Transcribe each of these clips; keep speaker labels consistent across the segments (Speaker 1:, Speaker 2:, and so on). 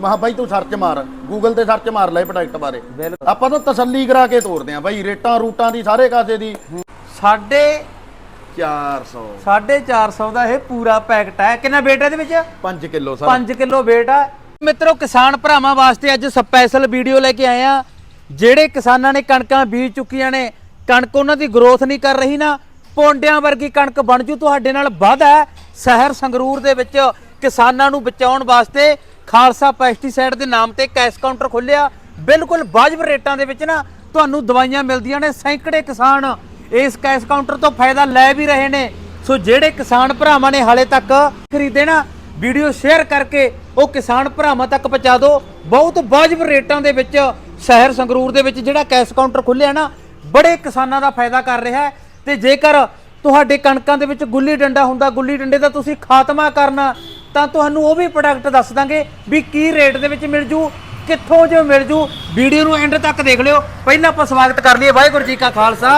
Speaker 1: ਮਹਾ ਬਾਈ ਤੂੰ ਸਰਚ ਮਾਰ ਗੂਗਲ ਤੇ ਸਰਚ ਮਾਰ ਲੈ ਪ੍ਰੋਡਕਟ ਬਾਰੇ।
Speaker 2: ਬਿਲਕੁਲ।
Speaker 1: ਆਪਾਂ ਤਾਂ ਤਸੱਲੀ ਕਰਾ ਕੇ ਤੋਰਦੇ ਆ ਬਾਈ ਰੇਟਾਂ ਰੂਟਾਂ ਦੀ ਸਾਰੇ ਕਾਸੇ ਦੀ। 400
Speaker 2: 450 ਦਾ ਇਹ ਪੂਰਾ ਪੈਕਟ ਹੈ। ਕਿੰਨਾ weight ਹੈ ਇਹਦੇ ਵਿੱਚ?
Speaker 1: 5 ਕਿਲੋ ਸਰ।
Speaker 2: 5 ਕਿਲੋ weight ਆ। ਮਿੱਤਰੋ ਕਿਸਾਨ ਭਰਾਵਾਂ ਵਾਸਤੇ ਅੱਜ ਸਪੈਸ਼ਲ ਵੀਡੀਓ ਲੈ ਕੇ ਆਏ ਆ। ਜਿਹੜੇ ਕਿਸਾਨਾਂ ਨੇ ਕਣਕਾਂ ਬੀਜ ਚੁੱਕੀਆਂ ਨੇ ਕਣਕ ਉਹਨਾਂ ਦੀ ਗਰੋਥ ਨਹੀਂ ਕਰ ਰਹੀ ਨਾ ਪੌਂਡਿਆਂ ਵਰਗੀ ਕਣਕ ਬਣ ਜੂ। ਤੁਹਾਡੇ ਨਾਲ ਵੱਧ ਹੈ ਸ਼ਹਿਰ ਸੰਗਰੂਰ ਦੇ ਵਿੱਚ ਕਿਸਾਨਾਂ ਨੂੰ ਬਚਾਉਣ ਵਾਸਤੇ ਖਾਲਸਾ ਪੈਸਟੀਸਾਈਡ ਦੇ ਨਾਮ ਤੇ ਕੈਸ਼ ਕਾਊਂਟਰ ਖੋਲਿਆ ਬਿਲਕੁਲ ਵਾਜਬ ਰੇਟਾਂ ਦੇ ਵਿੱਚ ਨਾ ਤੁਹਾਨੂੰ ਦਵਾਈਆਂ ਮਿਲਦੀਆਂ ਨੇ ਸੈਂਕੜੇ ਕਿਸਾਨ ਇਸ ਕੈਸ਼ ਕਾਊਂਟਰ ਤੋਂ ਫਾਇਦਾ ਲੈ ਵੀ ਰਹੇ ਨੇ। ਸੋ ਜਿਹੜੇ ਕਿਸਾਨ ਭਰਾਵਾਂ ਨੇ ਹਾਲੇ ਤੱਕ ਖਰੀਦੇ ਨਾ, ਵੀਡੀਓ ਸ਼ੇਅਰ ਕਰਕੇ ਉਹ ਕਿਸਾਨ ਭਰਾਵਾਂ ਤੱਕ ਪਹੁੰਚਾ ਦਿਓ। ਬਹੁਤ ਵਾਜਬ ਰੇਟਾਂ ਦੇ ਵਿੱਚ ਸ਼ਹਿਰ ਸੰਗਰੂਰ ਦੇ ਵਿੱਚ ਜਿਹੜਾ ਕੈਸ਼ ਕਾਊਂਟਰ ਖੁੱਲਿਆ ਨਾ, ਬੜੇ ਕਿਸਾਨਾਂ ਦਾ ਫਾਇਦਾ ਕਰ ਰਿਹਾ ਹੈ। ਤੇ ਜੇਕਰ ਤੁਹਾਡੇ ਕਣਕਾਂ ਦੇ ਵਿੱਚ ਗੁੱਲੀ ਡੰਡਾ ਹੁੰਦਾ, ਗੁੱਲੀ ਡੰਡੇ ਦਾ ਤੁਸੀਂ ਖਾਤਮਾ ਕਰਨਾ ਤਾਂ ਤੁਹਾਨੂੰ ਉਹ ਵੀ ਪ੍ਰੋਡਕਟ ਦੱਸ ਦਾਂਗੇ ਵੀ ਕੀ ਰੇਟ ਦੇ ਵਿੱਚ ਮਿਲ ਜੂ ਕਿੱਥੋਂ ਜੋ ਮਿਲ ਜੂ। ਵੀਡੀਓ ਨੂੰ ਐਂਡ ਤੱਕ ਦੇਖ ਲਿਓ। ਪਹਿਲਾਂ ਆਪਾਂ ਸਵਾਗਤ ਕਰ ਲਈਏ ਵਾਹਿਗੁਰੂ ਜੀ ਕਾ ਖਾਲਸਾ।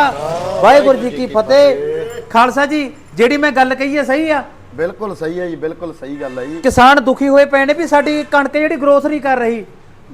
Speaker 2: ਵਾਹਿਗੁਰੂ ਜੀ ਕੀ ਫਤਿਹ। ਖਾਲਸਾ ਜੀ ਜਿਹੜੀ ਮੈਂ ਗੱਲ ਕਹੀ ਹੈ ਸਹੀ ਆ?
Speaker 1: ਬਿਲਕੁਲ ਸਹੀ ਹੈ ਜੀ ਬਿਲਕੁਲ ਸਹੀ ਗੱਲ ਹੈ ਜੀ।
Speaker 2: ਕਿਸਾਨ ਦੁਖੀ ਹੋਏ ਪਏ ਨੇ ਵੀ ਸਾਡੀ ਕਣਕ ਜਿਹੜੀ ਗਰੋਥ ਨਹੀਂ ਕਰ ਰਹੀ।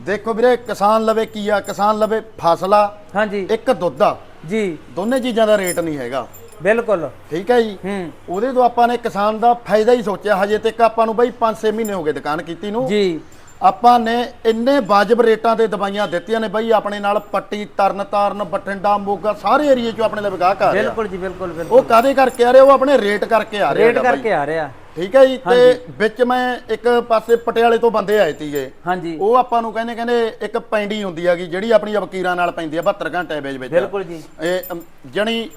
Speaker 1: ਦੇਖੋ ਵੀਰੇ ਕਿਸਾਨ ਲਵੇ ਕੀ ਆ ਕਿਸਾਨ ਲਵੇ ਫਸਲਾ
Speaker 2: ਹਾਂਜੀ।
Speaker 1: ਇੱਕ ਦੁੱਧ ਆ।
Speaker 2: ਜੀ।
Speaker 1: ਦੋਨੇ ਚੀਜ਼ਾਂ ਦਾ ਰੇਟ ਨਹੀਂ ਹੈਗਾ।
Speaker 2: ਬਿਲਕੁਲ।
Speaker 1: ਠੀਕ ਹੈ ਜੀ?
Speaker 2: ਹੂੰ।
Speaker 1: ਉਹਦੇ ਤੋਂ ਆਪਾਂ ਨੇ ਕਿਸਾਨ ਦਾ ਫਾਇਦਾ ਹੀ ਸੋਚਿਆ ਹਜੇ ਤੱਕ ਆਪਾਂ ਨੂੰ ਬਾਈ 5-6 ਮਹੀਨੇ ਹੋ ਗਏ ਦੁਕਾਨ ਕੀਤੀ ਨੂੰ।
Speaker 2: ਜੀ।
Speaker 1: ਆਪਾਂ ਨੇ ਇੰਨੇ ਵਾਜਬ ਰੇਟਾਂ ਤੇ ਦਵਾਈਆਂ ਦਿੱਤੀਆਂ ਨੇ ਬਾਈ ਆਪਣੇ ਨਾਲ ਪੱਟੀ ਤਰਨ ਤਾਰਨ ਬਠਿੰਡਾ ਮੋਗਾ ਸਾਰੇ ਏਰੀਏ 'ਚੋਂ ਆਪਣੇ ਲਈ ਵਿਗਾਹਕ ਆ ਰਿਹਾ।
Speaker 2: ਬਿਲਕੁਲ ਜੀ ਬਿਲਕੁਲ ਬਿਲਕੁਲ।
Speaker 1: ਉਹ ਕਾਦੇ ਕਰਕੇ ਆ ਰਹੇ? ਉਹ ਆਪਣੇ ਰੇਟ ਕਰਕੇ ਆ ਰਹੇ
Speaker 2: ਰੇਟ। ਕਰਕੇ ਆ ਰਿਹਾ।
Speaker 1: ਠੀਕ ਹੈ ਜੀ? ਤੇ ਵਿੱਚ ਮੈਂ ਇੱਕ ਪਾਸੇ ਪਟਿਆਲੇ ਤੋਂ ਬੰਦੇ ਆਏ ਸੀਗੇ।
Speaker 2: ਹਾਂਜੀ।
Speaker 1: ਉਹ ਆਪਾਂ ਨੂੰ ਕਹਿੰਦੇ ਕਹਿੰਦੇ ਇੱਕ ਪੈਂਡੀ ਹੁੰਦੀ ਹੈਗੀ ਜਿਹੜੀ ਆਪਣੀ ਵਕੀਰਾਂ ਨਾਲ ਪੈਂਦੀ ਆ 72 ਘੰਟੇ ਵਿੱਚ ਵਿੱਚ।
Speaker 2: ਬਿਲਕੁਲ ਜੀ।
Speaker 1: ਇਹ ਜਣੀ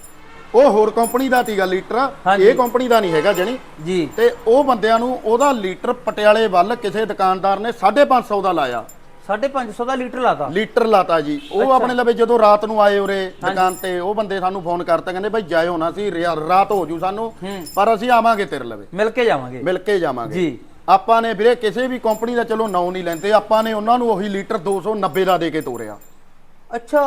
Speaker 1: ਉਹ ਹੋਰ ਕੰਪਨੀ ਦਾ ਸੀਗਾ ਲੀਟਰ
Speaker 2: ਹਾਂਜੀ।
Speaker 1: ਇਹ ਕੰਪਨੀ ਦਾ ਨਹੀਂ ਹੈਗਾ ਜਣੀ।
Speaker 2: ਜੀ।
Speaker 1: ਤੇ ਉਹ ਬੰਦਿਆਂ ਨੂੰ ਉਹਦਾ ਲੀਟਰ ਪਟਿਆਲੇ ਵੱਲ ਕਿਸੇ ਦੁਕਾਨਦਾਰ ਨੇ 550 ਦਾ ਲਾਇਆ।
Speaker 2: 550 ਦਾ ਲੀਟਰ ਲਾਤਾ?
Speaker 1: ਲੀਟਰ ਲਾਤਾ ਜੀ। ਉਹ ਆਪਣੇ ਲਵੇ ਜਦੋਂ ਰਾਤ ਨੂੰ ਆਏ ਉਰੇ ਦੁਕਾਨ ਤੇ ਉਹ ਬੰਦੇ ਸਾਨੂੰ ਫੋਨ ਕਰਤਾ ਕਹਿੰਦੇ ਭਾਈ ਜਾਇਓ ਨਾ ਸੀ ਰਾਤ ਹੋ ਜੂ ਸਾਨੂੰ ਪਰ ਅਸੀਂ ਆਵਾਂਗੇ ਤੇਰੇ ਲਵੇ।
Speaker 2: ਮਿਲ ਕੇ ਜਾਵਾਂਗੇ।
Speaker 1: ਮਿਲ ਕੇ ਜਾਵਾਂਗੇ।
Speaker 2: ਜੀ।
Speaker 1: ਆਪਾਂ ਨੇ ਵੀਰੇ ਕਿਸੇ ਵੀ ਕੰਪਨੀ ਦਾ ਚਲੋ ਨਾਂ ਨਹੀਂ ਲੈਂਦੇ ਆਪਾਂ ਨੇ ਉਹਨਾਂ ਨੂੰ ਉਹੀ ਲੀਟਰ 290 ਦਾ ਦੇ ਕੇ ਤੋਰਿਆ।
Speaker 2: ਅੱਛਾ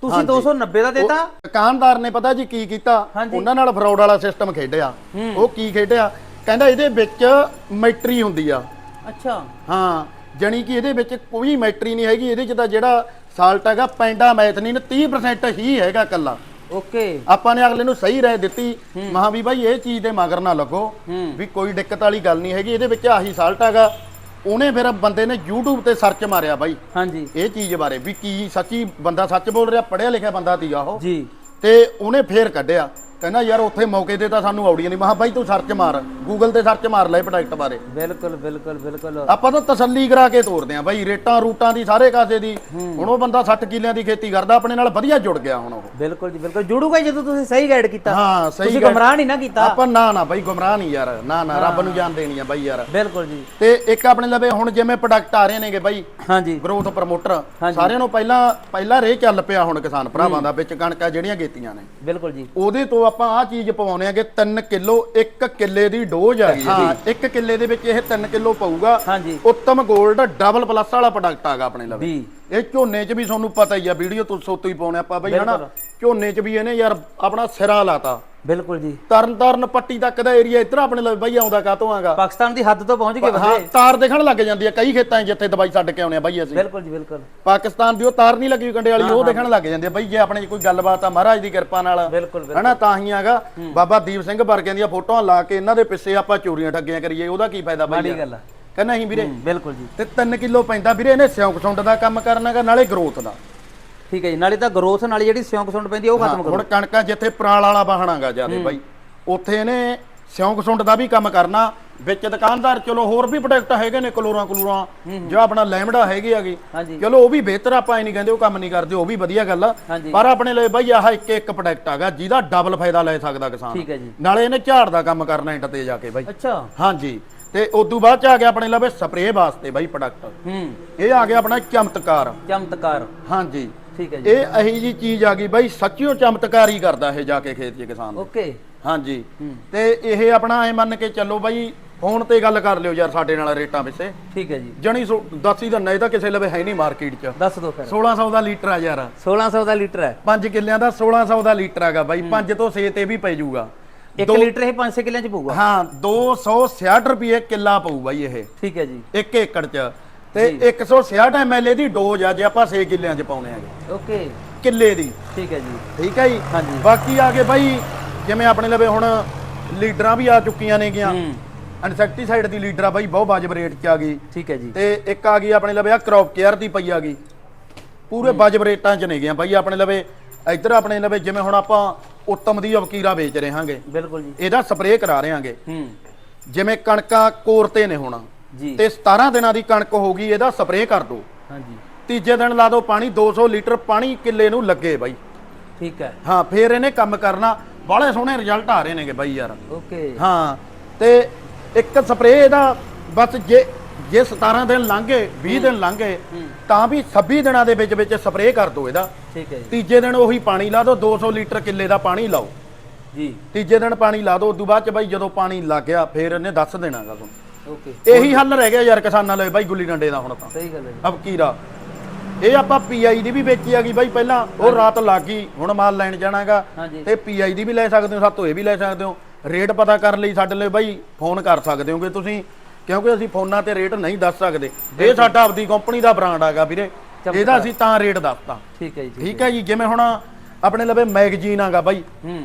Speaker 2: ਤੁਸੀਂ 290 ਦਾ ਦੇਤਾ?
Speaker 1: ਦੁਕਾਨਦਾਰ ਨੇ ਪਤਾ ਜੀ ਕੀ ਕੀਤਾ?
Speaker 2: ਹਾਂਜੀ।
Speaker 1: ਉਹਨਾਂ ਨਾਲ ਫਰਾਡ ਵਾਲਾ ਸਿਸਟਮ ਖੇਡਿਆ। ਉਹ ਕੀ ਖੇਡਿਆ? ਕਹਿੰਦਾ ਇਹਦੇ ਵਿੱਚ ਮੈਟਰੀ ਹੁੰਦੀ ਆ।
Speaker 2: ਅੱਛਾ।
Speaker 1: ਹਾਂ ਜਣੀ ਕਿ ਇਹਦੇ ਵਿੱਚ ਕੋਈ ਮੈਟਰੀ ਨਹੀਂ ਹੈਗੀ। ਇਹਦੇ ਚ ਤਾਂ ਜਿਹੜਾ ਸਾਲਟ ਹੈਗਾ ਪੈਂਡਾ ਮੈਥਨੀਨ 30% ਹੀ ਹੈਗਾ ਕੱਲਾ
Speaker 2: ਓਕੇ।
Speaker 1: ਆਪਾਂ ਨੇ ਅਗਲੇ ਨੂੰ ਸਹੀ ਰਾਏ ਦਿੱਤੀ। ਮਹਾ ਵੀ ਭਾਈ ਇਹ ਚੀਜ਼ ਦੇ ਮਗਰ ਨਾ ਲੱਗੋ ਵੀ ਕੋਈ ਦਿੱਕਤ ਵਾਲੀ ਗੱਲ ਨਹੀਂ ਹੈਗੀ। ਇਹਦੇ ਵਿੱਚ ਆਹੀ ਸਾਲਟ ਹੈਗਾ। ਉਹਨੇ ਫਿਰ ਬੰਦੇ ਨੇ YouTube ਤੇ ਸਰਚ ਮਾਰਿਆ ਬਾਈ।
Speaker 2: ਹਾਂਜੀ।
Speaker 1: ਇਹ ਚੀਜ਼ ਬਾਰੇ ਵੀ ਕੀ ਸੱਚੀ ਬੰਦਾ ਸੱਚ ਬੋਲ ਰਿਹਾ ਪੜਿਆ ਲਿਖਿਆ ਬੰਦਾ ਸੀਗਾ ਉਹ।
Speaker 2: ਜੀ।
Speaker 1: ਤੇ ਉਹਨੇ ਫੇਰ ਕੱਢਿਆ। ਕਹਿੰਦਾ ਯਾਰ ਉੱਥੇ ਮੌਕੇ ਤੇ ਤਾਂ ਸਾਨੂੰ ਆਉੜੀਆਂ ਨਹੀਂ। ਮਹਾ ਬਾਈ ਤੂੰ ਸਰਚ ਮਾਰ। ਗੂਗਲ ਤੇ ਸਰਚ ਮਾਰ ਲੈ ਪ੍ਰੋਡਕਟ ਬਾਰੇ।
Speaker 2: ਬਿਲਕੁਲ ਬਿਲਕੁਲ ਬਿਲਕੁਲ।
Speaker 1: ਆਪਾਂ ਤਾਂ ਤਸੱਲੀ ਕਰਾ ਕੇ ਤੋਰਦੇ ਆ ਬਾਈ। ਰੇਟਾਂ ਰੂਟਾਂ ਦੀ ਸਾਰੇ ਕਾਸੇ ਦੀ। ਹੁਣ ਉਹ ਬੰਦਾ 60 ਕਿੱਲਿਆਂ ਦੀ ਖੇਤੀ ਕਰਦਾ ਆਪਣੇ ਨਾਲ ਵਧੀਆ ਜੁੜ ਗਿਆ ਹੁਣ ਉਹ।
Speaker 2: ਬਿਲਕੁਲ ਜੀ ਬਿਲਕੁਲ। ਜੁੜੂਗਾ ਹੀ ਜਦੋਂ ਤੁਸੀਂ ਸਹੀ ਗਾਈਡ ਕੀਤਾ।
Speaker 1: ਹਾਂ ਸਹੀ
Speaker 2: ਤੁਸੀਂ। ਗਮਰਾਹ ਨਹੀਂ ਨਾ ਕੀਤਾ।
Speaker 1: ਆਪਾਂ ਨਾ ਨਾ ਬਾਈ ਗੁੰਮਰਾਹ ਨਹੀਂ ਯਾਰ। ਨਾ ਨਾ ਰੱਬ ਨੂੰ ਜਾਣ ਦੇਣੀ ਆ ਬਾਈ ਯਾਰ।
Speaker 2: ਬਿਲਕੁਲ ਜੀ।
Speaker 1: ਤੇ ਇੱਕ ਆਪਣੇ ਲਵੇ ਹੁਣ ਜਿਵੇਂ ਪ੍ਰੋਡਕਟ ਆ ਰਹੇ ਨੇਗੇ ਬਾਈ
Speaker 2: ਹਾਂਜੀ।
Speaker 1: Growth promoter. ਸਾਰਿਆਂ ਨੂੰ ਪਹਿਲਾਂ ਪਹਿਲਾਂ ਰੇ ਚੱਲ ਪਿਆ ਹੁਣ ਕਿਸਾਨ ਭਰਾਵਾਂ ਦਾ ਵਿੱਚ ਕਣਕਾਂ ਜਿਹੜੀਆਂ ਗੇਤੀਆਂ ਨੇ।
Speaker 2: ਬਿਲਕੁਲ ਜੀ।
Speaker 1: ਉਹਦੇ ਤੋਂ ਆਪਾਂ ਆਹ ਚੀਜ਼ ਪਵਾਉਨੇ ਆਗੇ 3 ਕਿਲੋ 1 ਕਿੱਲੇ ਦੀ ਡੋਜ਼ ਆ ਗਈ ਹਾਂ 1 ਕਿੱਲੇ ਦੇ ਵਿੱਚ ਇਹ 3 ਕਿਲੋ ਪਊਗਾ।
Speaker 2: ਹਾਂਜੀ।
Speaker 1: ਉੱਤਮ 골ਡ ਡਬਲ ਪਲੱਸ ਵਾਲਾ ਪ੍ਰੋਡਕਟ ਆਗਾ ਆਪਣੇ ਲਵੇ। ਇਹ ਝੋਨੇ 'ਚ ਵੀ ਤੁਹਾਨੂੰ ਪਤਾ ਹੀ ਆ ਵੀਡੀਓ ਤੋਂ ਸੋਤੋ ਹੀ ਪਾਉਣੇ ਆਪਾਂ ਬਈ ਹਨਾ? ਝੋਨੇ 'ਚ ਵੀ ਇਹਨੇ ਯਾਰ ਆਪਣਾ ਸਿਰਾ ਲਾਤਾ।
Speaker 2: ਬਿਲਕੁਲ ਜੀ।
Speaker 1: ਤਰਨ ਤਾਰਨ ਪੱਟੀ ਤੱਕ ਦਾ ਏਰੀਆ ਇੱਧਰ ਆਪਣੇ ਲਈ ਬਈ ਆਉਂਦਾ ਕਾਤੋਂ ਆਗਾ?
Speaker 2: ਪਾਕਿਸਤਾਨ ਦੀ ਹੱਦ ਤੋਂ ਪਹੁੰਚ ਗਏ
Speaker 1: ਹਾਂ
Speaker 2: ਬੰਦੇ।
Speaker 1: ਤਾਰ ਦੇਖਣ ਲੱਗ ਜਾਂਦੀ ਆ ਕਈ ਖੇਤਾਂ 'ਚ ਜਿੱਥੇ ਦਵਾਈ ਛੱਡ ਕੇ ਆਉਣੇ ਆ ਬਈ ਅਸੀਂ।
Speaker 2: ਬਿਲਕੁਲ ਜੀ ਬਿਲਕੁਲ।
Speaker 1: ਪਾਕਿਸਤਾਨ ਦੀ ਉਹ ਤਾਰ ਨਹੀਂ ਲੱਗੀ ਕੰਡੇ ਵਾਲੀ ਉਹ ਦੇਖਣ ਲੱਗ ਜਾਂਦੀ ਬਈ ਜੇ ਆਪਣੇ 'ਚ ਕੋਈ ਗੱਲਬਾਤ ਆ ਮਹਾਰਾਜ ਦੀ ਕਿਰਪਾ ਨਾਲ।
Speaker 2: ਬਿਲਕੁਲ ਬਿਲਕੁਲ।
Speaker 1: ਹਨਾ ਤਾਂ ਹੀ ਆਗਾ। ਬਾਬਾ ਦੀਪ ਸਿੰਘ ਵਰਗਿਆਂ ਦੀਆਂ ਫੋਟੋਆਂ ਲਾ ਕੇ ਇਹਨਾਂ ਦੇ ਪਿੱਛੇ ਆਪਾਂ ਚੋਰੀਆਂ ਠੱਗੀਆਂ ਕਰੀਏ ਉਹਦਾ ਕੀ ਫਾਇਦਾ ਬਈ
Speaker 2: ਮਾੜੀ ਗੱਲ ਆ।
Speaker 1: ਕਹਿੰਦਾ ਅਸੀਂ ਵੀਰੇ
Speaker 2: ਬਿਲਕੁਲ ਜੀ।
Speaker 1: ਤੇ 3 ਕਿਲੋ ਪੈਂਦਾ ਵੀਰੇ ਇਹਨੇ ਸਿਉਂਕ ਸੁੰਡ ਦਾ ਕੰਮ ਕਰਨਾਗਾ ਨਾਲੇ ਗਰੋਥ ਦਾ।
Speaker 2: ਠੀਕ ਹੈ ਜੀ। ਨਾਲੇ ਤਾਂ ਗਰੋਥ ਨਾਲ ਜਿਹੜੀ ਸਿਉਂਕ ਸੁੰਡ ਪੈਂਦੀ ਉਹ ਖਤਮ ਕਰੋ।
Speaker 1: ਹੁਣ ਕਣਕਾਂ ਜਿੱਥੇ ਪਰਾਲ ਵਾਲਾ ਵਾਹਣਾਗਾ ਜਿਆਦੇ ਬਾਈ ਉੱਥੇ ਇਹਨੇ ਸਿਉਂਕ ਸੁੰਡ ਦਾ ਵੀ ਕੰਮ ਕਰਨਾ। ਵਿੱਚ ਦੁਕਾਨਦਾਰ ਚਲੋ ਹੋਰ ਵੀ ਪ੍ਰੋਡਕਟ ਹੈਗੇ ਨੇ ਕਲੋਰਾਂ ਕਲੂਰਾਂ। ਜਾਂ ਆਪਣਾ ਲੈਮੜਾ ਹੈਗੀ
Speaker 2: ਹਾਂਜੀ।
Speaker 1: ਚਲੋ ਉਹ ਵੀ ਬਿਹਤਰ ਆਪਾਂ ਇਹ ਨਹੀਂ ਕਹਿੰਦੇ ਉਹ ਕੰਮ ਨਹੀਂ ਕਰਦੇ ਉਹ ਵੀ ਵਧੀਆ ਗੱਲ ਆ। ਪਰ ਆਪਣੇ ਲਈ ਬਾਈ ਆਹ ਇੱਕ ਇੱਕ ਪ੍ਰੋਡਕਟ ਹੈਗਾ ਜਿਹਦਾ ਡਬਲ ਫਾਇਦਾ ਲੈ ਸਕਦਾ ਕਿਸਾਨ।
Speaker 2: ਠੀਕ ਹੈ ਜੀ।
Speaker 1: ਨਾਲੇ ਇਹਨੇ ਝਾੜ ਦਾ ਕੰਮ ਕਰਨਾ ਇੰਟ ਤੇ ਜਾ ਕੇ ਬਾਈ।
Speaker 2: ਅੱਛਾ।
Speaker 1: ਹਾਂਜੀ। ਤੇ ਉਦੋਂ ਬਾਅਦ ਚ ਆ ਗਿਆ ਆਪਣੇ ਲਵੇ ਸਪਰੇਅ ਵਾਸਤੇ ਬਾਈ ਪ੍ਰੋਡਕਟ
Speaker 2: ਹੂੰ।
Speaker 1: ਇਹ ਆ ਗਿਆ ਆਪਣਾ ਚਮਤਕਾਰ।
Speaker 2: ਚਮਤਕਾਰ।
Speaker 1: ਹਾਂਜੀ।
Speaker 2: ਠੀਕ ਹੈ ਜੀ।
Speaker 1: ਇਹ ਅਹੀ ਜੀ ਚੀਜ਼ ਆ ਗਈ ਬਾਈ ਸੱਚਿਓ ਚਮਤਕਾਰੀ ਕਰਦਾ ਇਹ ਜਾ ਕੇ ਖੇਤ 'ਚ ਕਿਸਾਨ ਦੇ।
Speaker 2: ਓਕੇ।
Speaker 1: ਹਾਂਜੀ। ਤੇ ਇਹ ਆਪਣਾ ਐ ਮੰਨ ਕੇ ਚੱਲੋ ਬਾਈ ਫੋਨ ਤੇ ਗੱਲ ਕਰ ਲਿਓ ਯਾਰ ਸਾਡੇ ਨਾਲ ਰੇਟਾਂ ਪਿੱਛੇ।
Speaker 2: ਠੀਕ ਹੈ ਜੀ।
Speaker 1: ਜਣੀ ਸੋ- ਦੱਸ ਹੀ ਇਹ ਤਾਂ ਕਿਸੇ ਲਵੇ ਹੈ ਨਹੀਂ ਮਾਰਕੀਟ 'ਚ।
Speaker 2: ਦੱਸ ਦਿਓ ਫਿਰ।
Speaker 1: 1600 ਦਾ ਲੀਟਰ ਆ ਯਾਰ।
Speaker 2: 1600 ਦਾ ਲੀਟਰ ਹੈ।
Speaker 1: 5 ਕਿੱਲਿਆਂ ਦਾ 1600 ਦਾ ਲੀਟਰ ਹੈਗਾ ਬਾਈ 5 ਤੋਂ 6 ਤੇ ਵੀ ਪੈ ਜਾਊਗਾ।
Speaker 2: 1 ਲੀਟਰ ਇਹ 500 ਕਿੱਲਿਆਂ ਚ ਪਊਗਾ।
Speaker 1: ਹਾਂ 266 ਰੁਪਏ ਕਿੱਲਾ ਪਊ ਬਾਈ ਇਹ।
Speaker 2: ਠੀਕ ਹੈ ਜੀ।
Speaker 1: 1 ਏਕੜ 'ਚ। ਤੇ 166 ml ਦੀ ਡੋਜ਼ ਆ ਜੇ ਆਪਾਂ 6 ਕਿੱਲਿਆਂ 'ਚ ਪਾਉਣੇ ਆਗੇ
Speaker 2: ਓਕੇ।
Speaker 1: ਕਿੱਲੇ ਦੀ।
Speaker 2: ਠੀਕ ਹੈ ਜੀ।
Speaker 1: ਠੀਕ ਹੈ ਜੀ?
Speaker 2: ਹਾਂਜੀ।
Speaker 1: ਬਾਕੀ ਆ ਗਏ ਬਾਈ ਜਿਵੇਂ ਆਪਣੇ ਲਵੇ ਹੁਣ ਲੀਡਰਾਂ ਵੀ ਆ ਚੁੱਕੀਆਂ ਨੇਗੀਆਂ
Speaker 2: ਹੂੰ।
Speaker 1: ਇਨਸੈਕਟੀਸਾਈਡ ਦੀ ਲੀਡਰ ਆ ਬਾਈ ਬਹੁਤ ਵਾਜਬ ਰੇਟ 'ਚ ਆ ਗਈ।
Speaker 2: ਠੀਕ ਹੈ ਜੀ।
Speaker 1: ਤੇ ਇੱਕ ਆ ਗਈ ਆਪਣੇ ਲਵੇ ਆ ਕ੍ਰੌਪ ਕੇਅਰ ਦੀ ਪਈ ਆ ਗਈ। ਪੂਰੇ ਵਾਜਬ ਰੇਟਾਂ 'ਚ ਨੇਗੀਆਂ ਬਾਈ ਆਪਣੇ ਲਵੇ ਇੱਧਰ ਆਪਣੇ ਲਵੇ ਜਿਵੇਂ ਹੁਣ ਆਪਾਂ ਉੱਤਮ ਦੀ ਅਵਕੀਰਾ ਵੇਚ ਰਹੇ ਹਾਂਗੇ।
Speaker 2: ਬਿਲਕੁਲ ਜੀ।
Speaker 1: ਇਹਦਾ ਸਪਰੇਅ ਕਰਾ ਰਹੇ ਹਾਂਗੇ।
Speaker 2: ਹੂੰ।
Speaker 1: ਜਿਵੇਂ ਕਣਕਾਂ ਕੋਰਤੇ ਨੇ ਹੁਣ।
Speaker 2: ਜੀ।
Speaker 1: ਤੇ 17 ਦਿਨਾਂ ਦੀ ਕਣਕ ਹੋ ਗਈ ਇਹਦਾ ਸਪਰੇਅ ਕਰ ਦੋ
Speaker 2: ਹਾਂਜੀ।
Speaker 1: ਤੀਜੇ ਦਿਨ ਲਾ ਦਿਓ ਪਾਣੀ 200 ਲੀਟਰ ਪਾਣੀ ਕਿੱਲੇ ਨੂੰ ਲੱਗੇ ਬਾਈ।
Speaker 2: ਠੀਕ ਹੈ।
Speaker 1: ਹਾਂ ਫੇਰ ਇਹਨੇ ਕੰਮ ਕਰਨਾ। ਬਾਹਲੇ ਸੋਹਣੇ ਰਿਜ਼ਲਟ ਆ ਰਹੇ ਨੇਗੇ ਬਾਈ ਯਾਰ।
Speaker 2: ਓਕੇ।
Speaker 1: ਹਾਂ ਤੇ ਇੱਕ ਸਪਰੇਅ ਇਹਦਾ ਬਸ ਜੇ ਜੇ 17 ਦਿਨ ਲੰਘੇ 20 ਦਿਨ ਲੰਘੇ ਤਾਂ ਵੀ 26 ਦਿਨਾਂ ਦੇ ਵਿੱਚ ਵਿੱਚ ਸਪਰੇਅ ਕਰ ਦਿਓ ਇਹਦਾ।
Speaker 2: ਠੀਕ ਹੈ ਜੀ।
Speaker 1: ਤੀਜੇ ਦਿਨ ਉਹੀ ਪਾਣੀ ਲਾ ਦਿਓ 200 ਲੀਟਰ ਕਿੱਲੇ ਦਾ ਪਾਣੀ ਲਾਓ।
Speaker 2: ਜੀ।
Speaker 1: ਤੀਜੇ ਦਿਨ ਪਾਣੀ ਲਾ ਦਿਓ ਉਦੋਂ ਬਾਅਦ ਚ ਬਾਈ ਜਦੋਂ ਪਾਣੀ ਲੱਗ ਗਿਆ ਫੇਰ ਇਹਨੇ ਦੱਸ ਦੇਣਾਗਾ ਤੁਹਾਨੂੰ।
Speaker 2: ਓਕੇ
Speaker 1: ਇਹੀ ਹੱਲ ਰਹਿ ਗਿਆ ਯਾਰ ਕਿਸਾਨਾਂ ਲਈ ਬਾਈ ਗੁੱਲੀ ਡੰਡੇ ਦਾ ਹੁਣ ਤਾਂ।
Speaker 2: ਸਹੀ ਗੱਲ ਹੈ ਜੀ।
Speaker 1: ਅਬ ਕੀਰਾ ਇਹ ਆਪਾਂ ਪੀਆਈ ਦੀ ਵੀ ਵੇਚੀ ਹੈਗੀ ਬਾਈ ਪਹਿਲਾਂ ਉਹ ਰਾਤ ਲੱਗ ਗਈ ਹੁਣ ਮਾਲ ਲੈਣ ਜਾਣਾਗਾ। ਤੇ ਪੀਆਈ ਦੀ ਵੀ ਲੈ ਸਕਦੇ ਹੋ ਸਾਤੋਂ ਇਹ ਵੀ ਲੈ ਸਕਦੇ ਹੋ। ਰੇਟ ਪਤਾ ਕਰਨ ਲਈ ਸਾਡੇ ਲਈ ਬਾਈ ਫੋਨ ਕਰ ਸਕਦੇ ਹੋਗੇ ਤੁਸੀਂ ਕਿਉਂਕਿ ਅਸੀਂ ਫੋਨਾਂ ਤੇ ਰੇਟ ਨਹੀਂ ਦੱਸ ਸਕਦੇ। ਇਹ ਸਾਡਾ ਆਪਦੀ ਕੰਪਨੀ ਦਾ ਬ੍ਰਾਂਡ ਹੈਗਾ ਵੀਰੇ। ਇਹਦਾ ਅਸੀਂ ਤਾਂ ਰੇਟ ਦੱਸਤਾ।
Speaker 2: ਠੀਕ ਹੈ ਜੀ ਠੀਕ
Speaker 1: ਠੀਕ ਹੈ ਜੀ ਜਿਵੇਂ ਹੁਣ ਆਪਣੇ ਲਵੇ ਮੈਗਜ਼ੀਨ ਆਗਾ ਬਾਈ।
Speaker 2: ਹੂੰ।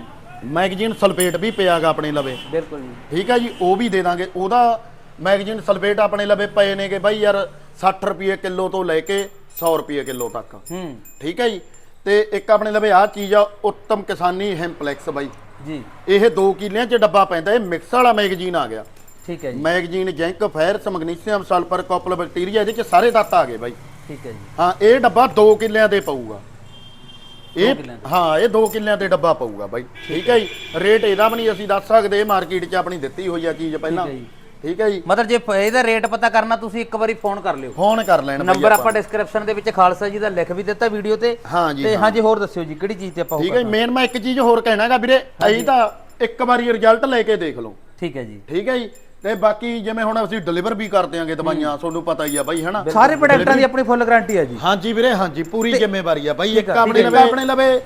Speaker 1: ਮੈਗਜ਼ੀਨ ਸਲਫੇਟ ਵੀ ਪਿਆਗਾ ਆਪਣੇ ਲਵੇ।
Speaker 2: ਬਿਲਕੁਲ ਜੀ।
Speaker 1: ਠੀਕ ਹੈ ਜੀ ਉਹ ਵੀ ਦੇ ਦਾਂਗੇ। ਉਹਦਾ ਮੈਗਜ਼ੀਨ ਸਲਫੇਟ ਆਪਣੇ ਲਵੇ ਪਏ ਨੇਗੇ ਬਾਈ ਯਾਰ 60 ਰੁਪਏ ਕਿਲੋ ਤੋਂ ਲੈ ਕੇ 100 ਰੁਪਏ ਕਿਲੋ ਤੱਕ।
Speaker 2: ਹੂੰ।
Speaker 1: ਠੀਕ ਹੈ ਜੀ? ਤੇ ਇੱਕ ਆਪਣੇ ਲਵੇ ਆਹ ਚੀਜ਼ ਆ ਉੱਤਮ ਕਿਸਾਨੀ ਹੈਂਪਲੈਕਸ ਬਾਈ।
Speaker 2: ਜੀ।
Speaker 1: ਇਹ 2 ਕਿੱਲਿਆਂ 'ਚ ਡੱਬਾ ਪੈਂਦਾ ਇਹ ਮਿਕਸ ਵਾਲਾ ਮੈਗਜ਼ੀਨ ਆ ਗਿਆ।
Speaker 2: ਠੀਕ ਹੈ ਜੀ।
Speaker 1: Manganese zinc ferrous magnesium sulphur copper bacteria ਇਹਦੇ 'ਚ ਸਾਰੇ ਤੱਤ ਆ ਗਏ ਬਾਈ।
Speaker 2: ਠੀਕ ਹੈ ਜੀ।
Speaker 1: ਹਾਂ ਇਹ ਡੱਬਾ 2 ਕਿੱਲਿਆਂ ਦੇ ਪਊਗਾ। ਇਹ ਹਾਂ ਇਹ 2 ਕਿੱਲਿਆਂ ਤੇ ਡੱਬਾ ਪਊਗਾ ਬਾਈ। ਠੀਕ ਹੈ ਜੀ। ਰੇਟ ਇਹਦਾ ਵੀ ਨਹੀਂ ਅਸੀਂ ਦੱਸ ਸਕਦੇ ਮਾਰਕੀਟ 'ਚ ਆਪਣੀ ਦਿੱਤੀ ਹੋਈ ਆ ਚੀਜ਼ ਪਹਿਲਾਂ।
Speaker 2: ਠੀਕ ਹੈ ਜੀ।
Speaker 1: ਹੈ
Speaker 2: ਮਤਲਬ ਜੇ ਪ- ਇਹਦਾ ਰੇਟ ਪਤਾ ਕਰਨਾ ਤੁਸੀਂ ਇੱਕ ਵਾਰੀ ਫੋਨ ਕਰ ਲਿਓ।
Speaker 1: ਫੋਨ ਕਰ ਲੈਣ ਬਾਈ
Speaker 2: ਨੰਬਰ ਆਪਾਂ ਡਿਸਕ੍ਰਿਪਸ਼ਨ ਦੇ ਵਿੱਚ ਖਾਲਸਾ ਜੀ ਦਾ ਲਿਖ ਵੀ ਦਿੱਤਾ ਵੀਡੀਓ ਤੇ।
Speaker 1: ਹਾਂ ਜੀ
Speaker 2: ਤੇ ਹਾਂਜੀ ਹੋਰ ਦੱਸਿਓ ਜੀ ਕਿਹੜੀ ਚੀਜ਼ ਤੇ ਆਪਾਂ ਉਹ
Speaker 1: ਠੀਕ ਹੈ ਮੇਨ ਮੈਂ ਇੱਕ ਚੀਜ਼ ਹੋਰ ਕਹਿਣਾਗਾ ਵੀਰੇ ਅਸੀਂ ਤਾਂ ਇੱਕ ਵਾਰੀ ਰਿਜ਼ਲਟ ਲੈ ਕੇ ਦੇਖ ਲਓ।
Speaker 2: ਠੀਕ ਹੈ ਜੀ।
Speaker 1: ਠੀਕ ਹੈ ਜੀ ਤੇ ਬਾਕੀ ਜਿਵੇਂ ਹੁਣ ਅਸੀਂ ਡਿਲੀਵਰ ਵੀ ਕਰ ਦਿਆਂਗੇ ਦਵਾਈਆਂ ਤੁਹਾਨੂੰ ਪਤਾ ਹੀ ਆ ਬਾਈ ਹਨਾ?
Speaker 2: ਸਾਰੇ ਪ੍ਰੋਡਕਟਾਂ ਦੀ ਆਪਣੀ ਫੁੱਲ ਗਾਰੰਟੀ ਹੈ ਜੀ।
Speaker 1: ਹਾਂਜੀ ਵੀਰੇ ਹਾਂਜੀ ਪੂਰੀ ਜ਼ਿੰਮੇਵਾਰੀ ਆ ਬਾਈ। ਇੱਕ ਆਪਣੇ ਲਵੇ
Speaker 2: ਹੈ।
Speaker 1: ਆਪਣੇ ਲਵੇ।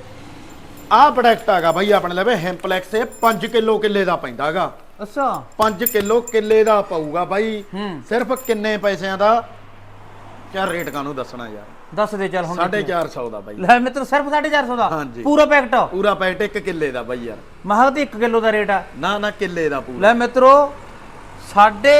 Speaker 1: ਆਹ ਪ੍ਰੋਡਕਟ ਹੈਗਾ ਬਾਈ ਆਪਣੇ ਲਵੇ ਹੈਂਪਲੈਕਸ ਇਹ 5 ਕਿਲੋ ਕਿੱਲੇ ਦਾ ਪੈਂਦਾਗਾ
Speaker 2: ਅੱਛਾ।
Speaker 1: 5 ਕਿਲੋ ਕਿੱਲੇ ਦਾ ਪਊਗਾ ਬਾਈ।
Speaker 2: ਹੂੰ।
Speaker 1: ਸਿਰਫ ਕਿੰਨੇ ਪੈਸਿਆਂ ਦਾ? ਕਿਆ ਰੇਟ ਕਾਨੂੰ ਦੱਸਣਾ ਯਾਰ।
Speaker 2: ਦੱਸ ਦੇ ਚੱਲ ਹੁਣ
Speaker 1: 450 ਦਾ ਬਾਈ।
Speaker 2: ਲੈ ਮਿੱਤਰ ਸਿਰਫ 450 ਦਾ?
Speaker 1: ਹਾਂਜੀ।
Speaker 2: ਪੂਰਾ ਪੈਕਟ?
Speaker 1: ਪੂਰਾ ਪੈਕਟ 1 ਕਿੱਲੇ ਦਾ ਬਾਈ ਯਾਰ।
Speaker 2: ਮਹਾਂ ਤੇ 1 ਕਿਲੋ ਦਾ ਰੇਟ ਆ।
Speaker 1: ਨਾ ਨਾ ਕਿੱਲੇ ਦਾ ਪੂਰਾ।
Speaker 2: ਲੈ ਮਿੱਤਰੋ ਸਾਢੇ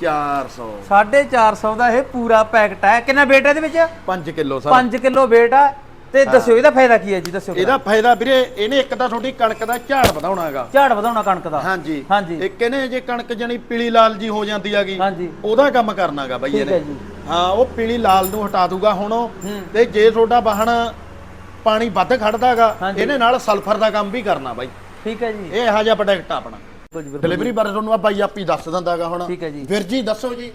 Speaker 1: 400
Speaker 2: 450 ਦਾ ਇਹ ਪੂਰਾ ਪੈਕਟ ਹੈ ਕਿੰਨਾ weight ਹੈ ਇਹਦੇ ਵਿੱਚ?
Speaker 1: 5 ਕਿਲੋ ਸਰ।
Speaker 2: 5 ਕਿਲੋ weight ਆ। ਤੇ ਦੱਸਿਓ ਇਹਦਾ ਫਾਇਦਾ ਕੀ ਹੈ ਜੀ? ਦੱਸਿਓ
Speaker 1: ਇਹਦਾ ਫਾਇਦਾ ਵੀਰੇ ਇਹਨੇ ਇੱਕ ਤਾਂ ਤੁਹਾਡੀ ਕਣਕ ਦਾ ਝਾੜ ਵਧਾਉਣਾ ਹੈਗਾ
Speaker 2: ਝਾੜ ਵਧਾਉਣਾ ਕਣਕ ਦਾ?
Speaker 1: ਹਾਂਜੀ।
Speaker 2: ਹਾਂਜੀ।
Speaker 1: ਇੱਕ ਇਹਨੇ ਜੇ ਕਣਕ ਜਣੀ ਪੀਲੀ ਲਾਲ ਜੀ ਹੋ ਜਾਂਦੀ ਹੈਗੀ ਉਹਦਾ ਕੰਮ ਕਰਨਾਗਾ ਬਾਈ ਇਹਨੇ। ਹਾਂ ਉਹ ਪੀਲੀ ਲਾਲ ਨੂੰ ਹਟਾ ਦੂਗਾ ਹੁਣ। ਤੇ ਜੇ ਤੁਹਾਡਾ ਵਾਹਣ ਪਾਣੀ ਵੱਧ ਖੜਦਾਗਾ
Speaker 2: ਹਾਂਜੀ।
Speaker 1: ਇਹਨੇ ਨਾਲ ਸਲਫਰ ਦਾ ਕੰਮ ਵੀ ਕਰਨਾ ਬਾਈ।
Speaker 2: ਠੀਕ ਹੈ ਜੀ।
Speaker 1: ਇਹ ਇਹੋ ਜਿਹਾ ਪ੍ਰੋਡਕਟ ਆਪਣਾ। ਡਿਲੀਵਰੀ ਬਾਰੇ ਤੁਹਾਨੂੰ ਆ ਬਾਈ ਆਪੀ ਦੱਸ ਦਿੰਦਾਗਾ ਹੁਣ।
Speaker 2: ਠੀਕ ਹੈ ਜੀ।
Speaker 1: ਵੀਰ ਜੀ ਦੱਸੋ ਜੀ।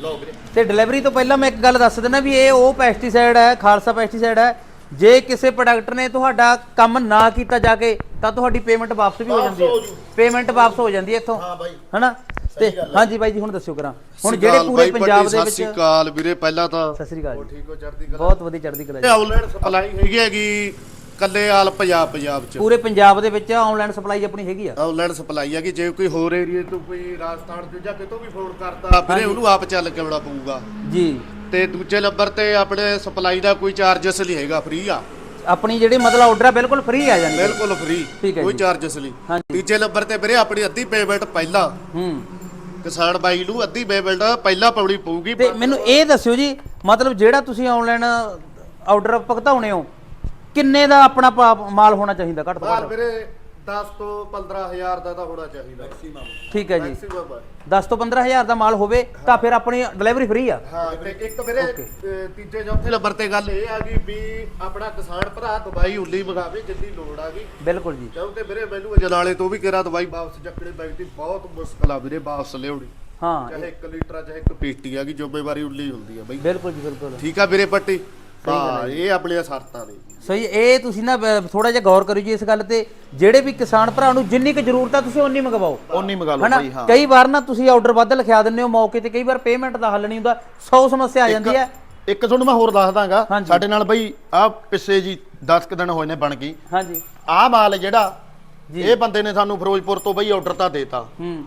Speaker 1: ਲਓ ਵੀਰੇ।
Speaker 2: ਤੇ ਡਿਲੀਵਰੀ ਤੋਂ ਪਹਿਲਾਂ ਮੈਂ ਇੱਕ ਗੱਲ ਦੱਸ ਦਿੰਦਾ ਵੀ ਇਹ ਉਹ ਪੈਸਟੀਸਾਈਡ ਹੈ ਖਾਲਸਾ ਪੈਸਟੀਸਾਈਡ ਹੈ ਜੇ ਕਿਸੇ ਪ੍ਰੋਡਕਟ ਨੇ ਤੁਹਾਡਾ ਕੰਮ ਨਾ ਕੀਤਾ ਜਾ ਕੇ ਤਾਂ ਤੁਹਾਡੀ ਪੇਮੈਂਟ ਵਾਪਸ ਵੀ ਹੋ ਜਾਂਦੀ
Speaker 1: ਹੋ।
Speaker 2: ਪੇਮੈਂਟ ਵਾਪਸ ਹੋ ਜਾਂਦੀ ਹੈ ਇੱਥੋਂ।
Speaker 1: ਹਾਂ ਬਾਈ।
Speaker 2: ਹਨਾ? ਤੇ ਹਾਂਜੀ ਬਾਈ ਜੀ ਹੁਣ ਦੱਸਿਓ ਕਰਾਂ। ਹੁਣ ਜਿਹੜੇ ਪੂਰੇ ਪੰਜਾਬ ਦੇ
Speaker 3: ਸਤਿ ਸ਼੍ਰੀ
Speaker 2: ਵਿੱਚ
Speaker 3: ਅਕਾਲ ਵੀਰੇ ਪਹਿਲਾਂ ਤਾਂ
Speaker 2: ਸਤਿ ਸ੍ਰੀ ਅਕਾਲ ਜੀ।
Speaker 3: ਠੀਕ ਹੋ ਚੜਦੀ ਕਲਾ
Speaker 2: ਬਹੁਤ ਵਧੀਆ ਚੜ੍ਹਦੀ ਕਲਾ
Speaker 3: ਤੇ
Speaker 2: ਜੀ
Speaker 3: ਆਨਲਾਈਨ ਸਪਲਾਈ ਹੈਗੀ ਹੈਗੀ ਕੱਲੇ ਆਲ ਪੰਜਾਬ ਪੰਜਾਬ ਚ?
Speaker 2: ਪੂਰੇ ਪੰਜਾਬ ਦੇ ਵਿੱਚ ਆਨਲਾਈਨ ਸਪਲਾਈ ਆਪਣੀ ਹੈਗੀ ਆ।
Speaker 3: ਆਨਲਾਈਨ ਸਪਲਾਈ ਹੈਗੀ ਜੇ ਕੋਈ ਹੋਰ ਏਰੀਏ ਤੋਂ ਕੋਈ ਰਾਜਸਥਾਨ ਤੋਂ ਜਾਂ ਕਿਤੋਂ ਵੀ ਫੋਨ ਕਰਦਾ ਵੀਰੇ ਉਹਨੂੰ ਆਪ ਚੱਲ ਕੇ ਆਉਣਾ ਪਊਗਾ।
Speaker 2: ਜੀ।
Speaker 3: ਤੇ ਦੂਜੇ ਨੰਬਰ ਤੇ ਆਪਣੇ ਸਪਲਾਈ ਦਾ ਕੋਈ ਚਾਰਜਸ ਨਹੀਂ ਹੈਗਾ ਫ੍ਰੀ ਆ।
Speaker 2: ਆਪਣੀ ਜਿਹੜੀ ਮਤਲਬ ਆਰਡਰ ਆ ਬਿਲਕੁਲ ਫ੍ਰੀ ਆ ਜਾਂਦੀ
Speaker 3: ਬਿਲਕੁਲ ਫ੍ਰੀ
Speaker 2: ਠੀਕ ਹੈ
Speaker 3: ਕੋਈ
Speaker 2: ਜੀ।
Speaker 3: ਚਾਰਜਸ ਨਹੀਂ।
Speaker 2: ਹਾਂਜੀ।
Speaker 3: ਤੀਜੇ ਨੰਬਰ ਤੇ ਵੀਰੇ ਆਪਣੀ ਅੱਧੀ ਪੇਮੈਂਟ ਪਹਿਲਾਂ।
Speaker 2: ਹੂੰ।
Speaker 3: ਕਿਸਾਨ ਬਾਈ ਨੂੰ ਅੱਧੀ ਪੇਮੈਂਟ ਪਹਿਲਾਂ ਪਾਉਣੀ ਪਊਗੀ
Speaker 2: ਤੇ ਮੈਨੂੰ ਇਹ ਦੱਸਿਓ ਜੀ ਮਤਲਬ ਜਿਹੜਾ ਤੁਸੀਂ ਆਨਲਾਈਨ ਆਰਡਰ ਭੁਗਤਾਉਣੇ ਹੋ ਕਿੰਨੇ ਦਾ ਆਪਣਾ ਪਾ- ਮਾਲ ਹੋਣਾ ਚਾਹੀਦਾ ਘੱਟ ਤੋਂ
Speaker 3: ਮਾਲ
Speaker 2: ਘੱਟ
Speaker 3: ਵੀਰੇ 10 ਤੋਂ 15000 ਦਾ ਤਾਂ ਹੋਣਾ ਚਾਹੀਦਾ। ਮੈਕਸਿਮਮ
Speaker 2: ਠੀਕ ਹੈ ਜੀ।
Speaker 3: ਮੈਕਸਿਮਮ
Speaker 2: 10 ਤੋਂ 15000 ਦਾ ਮਾਲ ਹੋਵੇ ਤਾਂ ਫਿਰ ਆਪਣੀ ਡਿਲੀਵਰੀ ਫ੍ਰੀ ਆ।
Speaker 3: ਹਾਂ ਤੇ ਇੱਕ ਵੀਰੇ ਤੀਜੇ ਚੌਥੇ ਨੰਬਰ ਤੇ ਗੱਲ ਇਹ ਆ ਗਈ ਵੀ ਆਪਣਾ ਕਿਸਾਨ ਭਰਾ ਦਵਾਈ ਉਲੀ ਮੰਗਾਵੇ ਜਿੰਨੀ ਲੋੜ ਆ ਗਈ।
Speaker 2: ਬਿਲਕੁਲ ਜੀ।
Speaker 3: ਕਿਉਂਕਿ ਵੀਰੇ ਮੈਨੂੰ ਅਜਨਾਲੇ ਤੋਂ ਵੀ ਕਿਹਾ ਦਵਾਈ ਵਾਪਸ ਚੱਕਣੀ ਪੈਂਦੀ ਬਹੁਤ ਮੁਸ਼ਕਲ ਆ ਵੀਰੇ ਵਾਪਸ ਲਿਆਉਣੀ।
Speaker 2: ਹਾਂ
Speaker 3: ਚਾਹੇ 1 ਲੀਟਰ ਆ ਚਾਹੇ ਇੱਕ ਪੇਟੀ ਆ ਗਈ ਜ਼ਿੰਮੇਵਾਰੀ ਉਲੀ ਹੁੰਦੀ ਆ ਬਈ।
Speaker 2: ਬਿਲਕੁਲ ਜੀ ਬਿਲਕੁਲ।
Speaker 3: ਠੀਕ ਆ ਵੀਰੇ ਪੱਟੀ? ਹਾਂ ਇਹ ਆਪਣੀਆਂ ਸ਼ਰਤਾਂ ਨੇ
Speaker 2: ਸਹੀ ਇਹ ਤੁਸੀਂ ਨਾ ਥੋੜਾ ਜਿਹਾ ਗੌਰ ਕਰਿਓ ਜੀ ਇਸ ਗੱਲ ਤੇ। ਜਿਹੜੇ ਵੀ ਕਿਸਾਨ ਭਰਾ ਨੂੰ ਜਿੰਨੀ ਕੁ ਜ਼ਰੂਰਤ ਆ ਤੁਸੀਂ ਓਨੀ ਮੰਗਵਾਓ।
Speaker 1: ਉਨੀ ਮੰਗਾ ਲਓ ਬਾਈ ਹਾਂ।
Speaker 2: ਕਈ ਵਾਰ ਨਾ ਤੁਸੀਂ ਆਰਡਰ ਵੱਧ ਲਿਖਿਆ ਦਿੰਦੇ ਹੋ ਮੌਕੇ ਤੇ ਕਈ ਵਾਰ ਪੇਮੈਂਟ ਦਾ ਹੱਲ ਨਹੀਂ ਹੁੰਦਾ। 100 ਸਮੱਸਿਆ ਆ ਜਾਂਦੀ ਹੈ।
Speaker 1: ਇੱਕ ਤੁਹਾਨੂੰ ਮੈਂ ਹੋਰ ਦੱਸ ਦਾਂਗਾ। ਸਾਡੇ ਨਾਲ ਬਈ ਆ ਪਿੱਛੇ ਜੀ 10 ਕੁ ਦਿਨ ਹੋਏ ਨੇ ਬਣ ਗਈ।
Speaker 2: ਹਾਂਜੀ।
Speaker 1: ਆਹ ਮਾਲ ਜਿਹੜਾ। ਇਹ ਬੰਦੇ ਨੇ ਸਾਨੂੰ ਫਿਰੋਜ਼ਪੁਰ ਤੋਂ ਬਈ ਆਰਡਰ ਤਾਂ ਦੇਤਾ
Speaker 2: ਹੂੰ।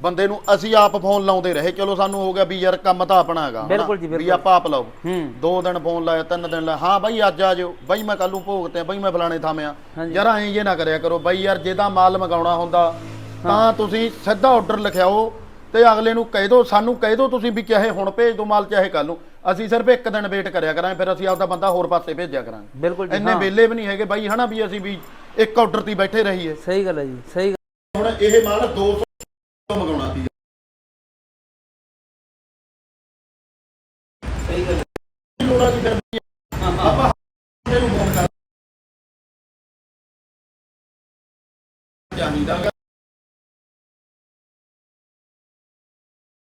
Speaker 1: ਬੰਦੇ ਨੂੰ ਅਸੀਂ ਆਪ ਫੋਨ ਲਾਉਂਦੇ ਰਹੇ। ਚਲੋ ਸਾਨੂੰ ਹੋ ਗਿਆ ਵੀ ਯਾਰ ਕੰਮ ਤਾਂ ਆਪਣਾ ਹੈਗਾ।
Speaker 2: ਬਿਲਕੁਲ ਜੀ,
Speaker 1: ਵੀ
Speaker 2: ਬਿਲਕੁਲ।
Speaker 1: ਆਪਾਂ ਆਪ ਲਾਓ।
Speaker 2: ਹੂੰ।
Speaker 1: ਦੋ ਦਿਨ ਫੋਨ ਲਾਇਆ ਤਿੰਨ ਦਿਨ ਲਾਇਆ। ਹਾਂ ਬਾਈ ਅੱਜ ਆ ਜਾਓ। ਬਾਈ ਮੈਂ ਕੱਲ ਨੂੰ ਭੋਗ ਤੇ ਆ, ਬਾਈ ਮੈਂ ਫਲਾਣੇ ਥਾਂ ਆ।
Speaker 2: ਹਾਂਜੀ।
Speaker 1: ਯਾਰ ਐਂ ਜੇ ਨਾ ਕਰਿਆ ਕਰੋ ਬਾਈ ਯਾਰ ਜੇ ਤਾਂ ਮਾਲ ਮੰਗਾਉਣਾ ਹੁੰਦਾ ਤਾਂ ਤੁਸੀਂ ਸਿੱਧਾ ਆਰਡਰ ਲਿਖਿਆਓ ਤੇ ਅਗਲੇ ਨੂੰ ਕਹਿ ਦਿਓ ਸਾਨੂੰ ਕਹਿ ਦਿਓ ਤੁਸੀਂ ਵੀ ਚਾਹੇ ਹੁਣ ਭੇਜ ਦਿਓ ਮਾਲ ਚਾਹੇ ਕੱਲ ਨੂੰ। ਅਸੀਂ ਸਿਰਫ ਇੱਕ ਦਿਨ ਵੇਟ ਕਰਿਆ ਕਰਾਂਗੇ ਫਿਰ ਅਸੀਂ ਆਪਦਾ ਬੰਦਾ ਹੋਰ ਪਾਸੇ ਭੇਜਿਆ ਕਰਾਂਗੇ।
Speaker 2: ਬਿਲਕੁਲ ਜੀ
Speaker 1: ਇੰਨੇ
Speaker 2: ਹਾਂ।
Speaker 1: ਵੇਲੇ ਵੀ ਨਹੀਂ ਹੈਗੇ ਬਾਈ ਹਨਾ ਵੀ ਅਸੀਂ ਵੀ ਇੱਕ ਆਰਡਰ ਤੇ ਹੀ ਬੈਠੇ ਰਹੀਏ।
Speaker 2: ਸਹੀ ਗੱਲ ਹੈ ਜੀ ਸਹੀ ਗੱਲ-
Speaker 1: ਹੁਣ ਇਹ ਮਾਲ 200 ਮੰਗਾਉਣਾ ਸੀ।
Speaker 2: ਸਹੀ ਗੱਲ ਹੈ।
Speaker 1: ਲੋੜਾ ਦੀ ਫਿਰ ਵੀ ਆਪਾਂ ਇਹਨੂੰ ਫੋਨ ਕਰ ਜਾਣੀਦਾ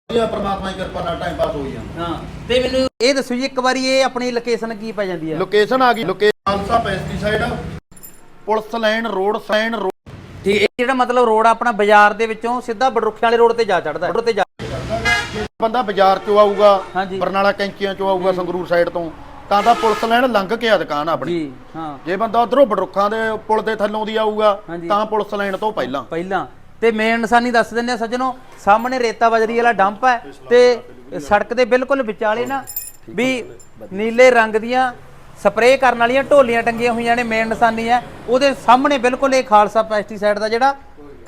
Speaker 1: ਇਹ ਪਰਮਾਤਮਾ ਦੀ ਕਿਰਪਾ ਨਾਲ ਟਾਈਮ ਪਾਸ ਹੋਈ ਜਾਂਦਾ।
Speaker 2: ਹਾਂ ਤੇ ਮੈਨੂੰ ਇਹ ਦੱਸੋ ਜੀ ਇੱਕ ਵਾਰੀ ਇਹ ਆਪਣੀ ਲੋਕੇਸ਼ਨ ਕੀ ਪੈ ਜਾਂਦੀ ਹੈ
Speaker 1: ਲੋਕੇਸ਼ਨ ਆ ਗਈ location Khalsa pesticide police line road sign
Speaker 2: ਠੀਕ ਇਹ ਜਿਹੜਾ ਮਤਲਬ ਰੋਡ ਆਪਣਾ ਬਾਜ਼ਾਰ ਦੇ ਵਿੱਚੋਂ ਸਿੱਧਾ ਬਡਰੁੱਖੇ ਵਾਲੇ ਰੋਡ ਤੇ ਜਾ ਚੜਦਾ ਹੈ। ਰੋਡ ਤੇ ਜਾ
Speaker 1: ਬੰਦਾ ਬਾਜ਼ਾਰ ਚੋਂ ਆਊਗਾ
Speaker 2: ਹਾਂਜੀ।
Speaker 1: ਬਰਨਾਲਾ ਕੈਂਚੀਆਂ ਚੋਂ ਆਊਗਾ ਸੰਗਰੂਰ ਸਾਈਡ ਤੋਂ ਤਾਂ ਤਾਂ ਪੁਲਿਸ ਲਾਈਨ ਲੰਘ ਕੇ ਆ ਦੁਕਾਨ ਆਪਣੀ।
Speaker 2: ਜੀ ਹਾਂ।
Speaker 1: ਜੇ ਬੰਦਾ ਉਧਰੋਂ ਬਡਰੁੱਖਾਂ ਦੇ ਪੁਲ ਦੇ ਥੱਲੋਂ ਦੀ ਆਊਗਾ
Speaker 2: ਹਾਂਜੀ।
Speaker 1: ਤਾਂ ਪੁਲਿਸ ਲਾਈਨ ਤੋਂ ਪਹਿਲਾਂ।
Speaker 2: ਪਹਿਲਾਂ। ਤੇ ਮੇਨ ਨਿਸ਼ਾਨੀ ਦੱਸ ਦਿੰਦੇ ਆ ਸੱਜਣੋ ਸਾਹਮਣੇ ਰੇਤਾ ਬਜਰੀ ਵਾਲਾ ਡੰਪ ਹੈ ਤੇ ਸੜਕ ਦੇ ਬਿਲਕੁਲ ਵਿਚਾਲੇ ਨਾ ਵੀ ਨੀਲੇ ਰੰਗ ਦੀਆਂ ਸਪਰੇਅ ਕਰਨ ਵਾਲੀਆਂ ਢੋਲੀਆਂ ਟੰਗੀਆਂ ਹੋਈਆਂ ਨੇ ਮੇਨ ਨਿਸ਼ਾਨੀ ਹੈ। ਉਹਦੇ ਸਾਹਮਣੇ ਬਿਲਕੁਲ ਇਹ ਖਾਲਸਾ ਪੈਸਟੀਸਾਈਡ ਦਾ ਜਿਹੜਾ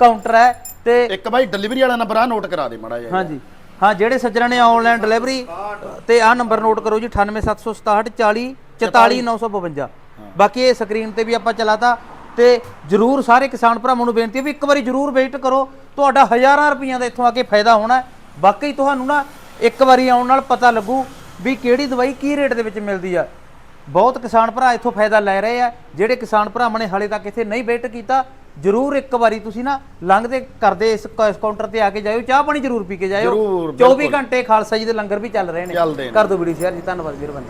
Speaker 2: ਕਾਊਂਟਰ ਹੈ ਤੇ
Speaker 1: ਇੱਕ ਬਾਈ ਡਿਲੀਵਰੀ ਵਾਲਾ ਨੰਬਰ ਆ ਨੋਟ ਕਰਾ ਦੇ ਮਾੜਾ ਜਿਹਾ।
Speaker 2: ਹਾਂਜੀ। ਹਾਂ ਜਿਹੜੇ ਸੱਜਣਾ ਨੇ ਆਨਲਾਈਨ ਡਿਲੀਵਰੀ ਤੇ ਆਹ ਨੰਬਰ ਨੋਟ ਕਰੋ ਜੀ 98767 40 44952 ਬਾਕੀ ਇਹ ਸਕਰੀਨ ਤੇ ਵੀ ਆਪਾਂ ਚਲਾਤਾ ਤੇ ਜਰੂਰ ਸਾਰੇ ਕਿਸਾਨ ਭਰਾਵਾਂ ਨੂੰ ਬੇਨਤੀ ਹੈ ਵੀ ਇੱਕ ਵਾਰੀ ਜਰੂਰ ਵਿਜ਼ਿਟ ਕਰੋ ਤੁਹਾਡਾ ਹਜ਼ਾਰਾਂ ਰੁਪਈਆਂ ਦਾ ਇੱਥੋਂ ਆ ਕੇ ਫਾਇਦਾ ਹੋਣਾ। ਬਾਕੀ ਤੁਹਾਨੂੰ ਨਾ ਇੱਕ ਵਾਰੀ ਆਉਣ ਨਾਲ ਪਤਾ ਲੱਗੂ ਵੀ ਕਿਹੜੀ ਦਵਾਈ ਕੀ ਰੇਟ ਦੇ ਵਿੱਚ ਮਿਲਦੀ ਆ। ਬਹੁਤ ਕਿਸਾਨ ਭਰਾ ਇੱਥੋਂ ਫਾਇਦਾ ਲੈ ਰਹੇ ਆ। ਜਿਹੜੇ ਕਿਸਾਨ ਭਰਾਵਾਂ ਨੇ ਹਾਲੇ ਤੱਕ ਇੱਥੇ ਨਹੀਂ ਵਿਜ਼ਿਟ ਕੀਤਾ ਜਰੂਰ ਇੱਕ ਵਾਰੀ ਤੁਸੀਂ ਨਾ ਲੰਘਦੇ ਕਰਦੇ ਇਸ ਕਾਊਂਟਰ ਤੇ ਆ ਕੇ ਜਾਇਓ ਚਾਹ ਪਾਣੀ ਜਰੂਰ ਪੀ ਕੇ ਜਾਇਓ।
Speaker 1: ਜ਼ਰੂਰ,
Speaker 2: 24 ਘੰਟੇ ਖਾਲਸਾ ਜੀ ਦੇ ਲੰਗਰ ਵੀ ਚੱਲ ਰਹੇ
Speaker 1: ਨੇ।
Speaker 2: ਕਰ ਦਿਓ ਵੀਡੀਓ ਸ਼ੇਅਰ ਜੀ ਧੰਨਵਾਦ ਮਿਹਰਬਾਨੀ।